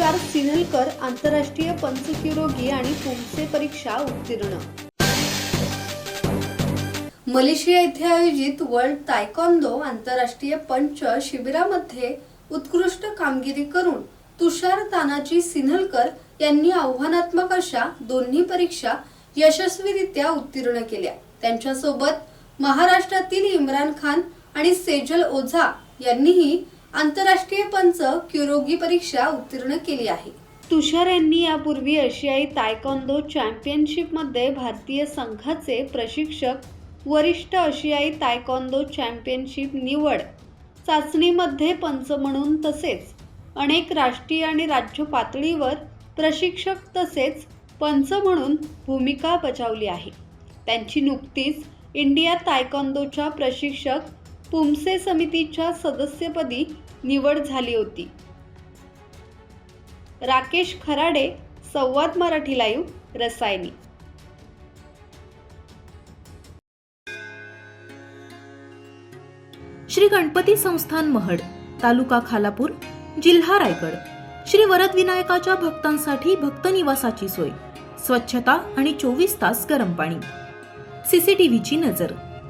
तुषार सिन्हलकर आंतरराष्ट्रीय पंचक्युरोगी आणि पुमसे परीक्षा उत्तीर्ण. मलेशिया येथे आयोजित वर्ल्ड तायकॉन्दो आंतरराष्ट्रीय पंच शिबिरामध्ये उत्कृष्ट कामगिरी करून तुषार तानाजी सिन्हलकर यांनी आव्हानात्मक अशा दोन्ही परीक्षा यशस्वीरित्या उत्तीर्ण केल्या. त्यांच्यासोबत महाराष्ट्रातील इम्रान खान आणि सेजल ओझा यांनीही आंतरराष्ट्रीय पंच क्युरोगी परीक्षा उत्तीर्ण केली आहे. तुषार यांनी यापूर्वी आशियाई तायकॉन्दो चॅम्पियनशिपमध्ये भारतीय संघाचे प्रशिक्षक वरिष्ठ आशियाई तायकॉन्दो चॅम्पियनशिप निवड चाचणीमध्ये पंच म्हणून तसेच अनेक राष्ट्रीय आणि राज्य पातळीवर प्रशिक्षक तसेच पंच म्हणून भूमिका बजावली आहे. त्यांची नुकतीच इंडिया तायकॉन्दोच्या प्रशिक्षक पुमसे समितीच्या सदस्यपदी निवड झाली होती. राकेश खराडे संवाद मराठी लाईव्ह रसायनी. श्री गणपती संस्थान महड तालुका खालापूर जिल्हा रायगड. श्री वरद विनायकाच्या भक्तांसाठी भक्त निवासाची सोय. स्वच्छता आणि चोवीस तास गरम पाणी. सीसीटीव्हीची नजर.